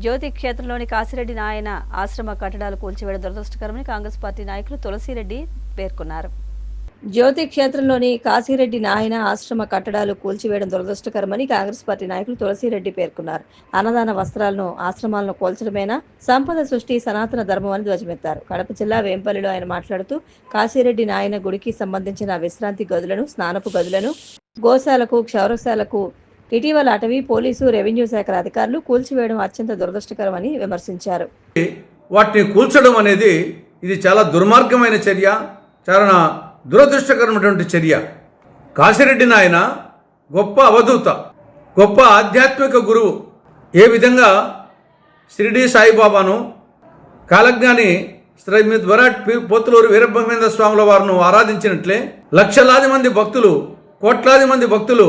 జ్యోతి క్షేత్రంలోని కాశిరెడ్డి నాయన ఆశ్రమ కట్టడాలు కూల్చివేయడం దురదృష్టకరమని కాంగ్రెస్ పార్టీ నాయకులు తులసిరెడ్డి పేర్కొన్నారు. జ్యోతి క్షేత్రంలోని కాశీరెడ్డి నాయన ఆశ్రమ కట్టడాలు కూల్చివేయడం దురదృష్టకరమని కాంగ్రెస్ పార్టీ నాయకులు తులసిరెడ్డి పేర్కొన్నారు. అన్నదాన వస్త్రాలను ఆశ్రమాలను కోల్చడమేనా? సంపద సృష్టి సనాతన ధర్మం అని ధ్వజమెత్తారు. కడప జిల్లా వేంపల్లిలో ఆయన మాట్లాడుతూ కాశీరెడ్డి నాయన గుడికి సంబంధించిన విశ్రాంతి గదులను స్నానపు గదులను గోశాలకు క్షౌరశాలకు ఇటీవల అటవీ పోలీసు రెవెన్యూ శాఖల అధికారులు కూల్చివేయడం అత్యంత దురదృష్టకరమని విమర్శించారు. వాటిని కూల్చడం అనేది ఇది చాలా దుర్మార్గమైన చర్య చాలా దురదృష్టకరమైనటువంటి చర్య. కాశిరెడ్డి నాయన గొప్ప అవధూత గొప్ప ఆధ్యాత్మిక గురువు. ఏ విధంగా షిరిడి సాయిబాబాను కాలజ్ఞాని శ్రీ వరాట్ పోతులూరు వీరబ్రహ్మేంద్ర స్వాముల వారిను ఆరాధించినట్లే లక్షలాది మంది భక్తులు కోట్లాది మంది భక్తులు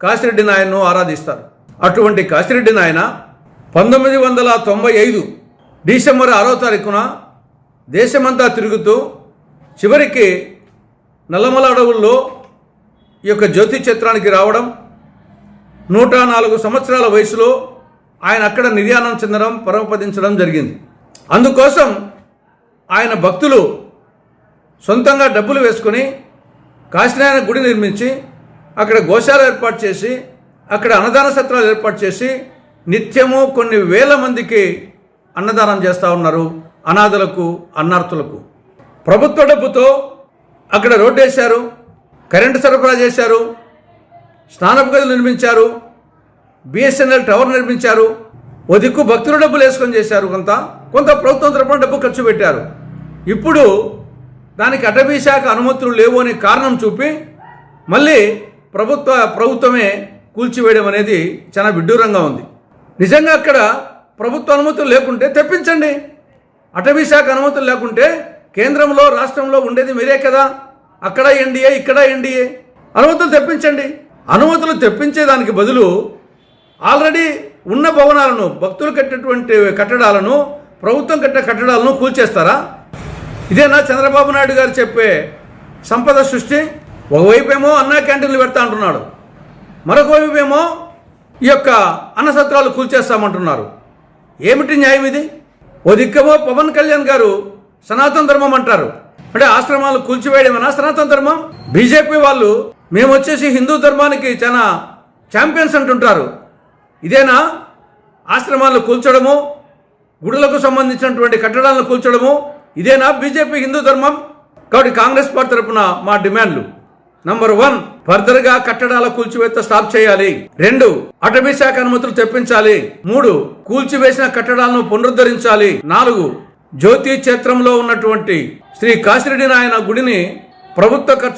కాశిరెడ్డి నాయన్ను ఆరాధిస్తారు. అటువంటి కాశిరెడ్డి నాయన పంతొమ్మిది వందల తొంభై ఐదు డిసెంబర్ ఆరో తారీఖున దేశమంతా తిరుగుతూ చివరికి నల్లమల అడవుల్లో ఈ యొక్క జ్యోతి చిత్రానికి రావడం నూట నాలుగు సంవత్సరాల వయసులో ఆయన అక్కడ నిర్యాణం చెందడం పరమపదించడం జరిగింది. అందుకోసం ఆయన భక్తులు సొంతంగా డబ్బులు వేసుకొని కాశీనారాయణ గుడి నిర్మించి అక్కడ గోశాల ఏర్పాటు చేసి అక్కడ అన్నదాన సత్రాలు ఏర్పాటు చేసి నిత్యము కొన్ని వేల మందికి అన్నదానం చేస్తూ ఉన్నారు అనాథలకు అన్నార్థులకు ప్రభుత్వ డబ్బుతో అక్కడ రోడ్డు వేశారు కరెంటు సరఫరా చేశారు స్నానపు గదులు నిర్మించారు బిఎస్ఎన్ఎల్ టవర్ నిర్మించారు ఓ దిక్కు భక్తుల డబ్బులు వేసుకొని చేశారు కొంత కొంత ప్రభుత్వం తరపున డబ్బు ఖర్చు పెట్టారు. ఇప్పుడు దానికి అటవీ శాఖ అనుమతులు లేవు అనే కారణం చూపి మళ్ళీ ప్రభుత్వ ప్రభుత్వమే కూల్చివేయడం అనేది చాలా విడ్డూరంగా ఉంది. నిజంగా అక్కడ ప్రభుత్వ అనుమతులు లేకుంటే తెప్పించండి. అటవీ శాఖ అనుమతులు లేకుంటే కేంద్రంలో రాష్ట్రంలో ఉండేది మీరే కదా. అక్కడ ఎన్డీఏ ఇక్కడ ఎన్డీఏ. అనుమతులు తెప్పించండి. అనుమతులు తెప్పించేదానికి బదులు ఆల్రెడీ ఉన్న భవనాలను భక్తులు కట్టినటువంటి కట్టడాలను ప్రభుత్వం కట్టే కట్టడాలను కూల్చేస్తారా? ఇదేనా చంద్రబాబు నాయుడు గారు చెప్పే సంపద సృష్టి? ఒకవైపేమో అన్నా క్యాంటీన్లు పెడతా అంటున్నాడు. మరొక ఏమో ఈ యొక్క అన్న సత్రాలు కూల్చేస్తామంటున్నారు. ఏమిటి న్యాయం ఇది? ఓ దిక్కమో పవన్ కళ్యాణ్ గారు సనాతన ధర్మం అంటారు. అంటే ఆశ్రమాలు కూల్చివేయడమేనా సనాతన ధర్మం? బీజేపీ వాళ్ళు మేము వచ్చేసి హిందూ ధర్మానికి చాలా ఛాంపియన్స్ అంటుంటారు. ఇదేనా? ఆశ్రమాలను కూల్చడము గుడులకు సంబంధించినటువంటి కట్టడాలను కూల్చడము ఇదేనా బీజేపీ హిందూ ధర్మం? కాబట్టి కాంగ్రెస్ పార్టీ తరపున మా డిమాండ్లు. నంబర్ వన్ ఫర్దర్గా కట్టడాల కూల్చివేత స్టాప్ చేయాలి. రెండు అటవీ శాఖ అనుమతులు తెప్పించాలి. మూడు కూల్చివేసిన కట్టడాలను పునరుద్ధరించాలి. నాలుగు జ్యోతి క్షేత్రంలో ఉన్నటువంటి శ్రీ కాశిరెడ్డి నాయన గుడిని ప్రభుత్వ ఖర్చు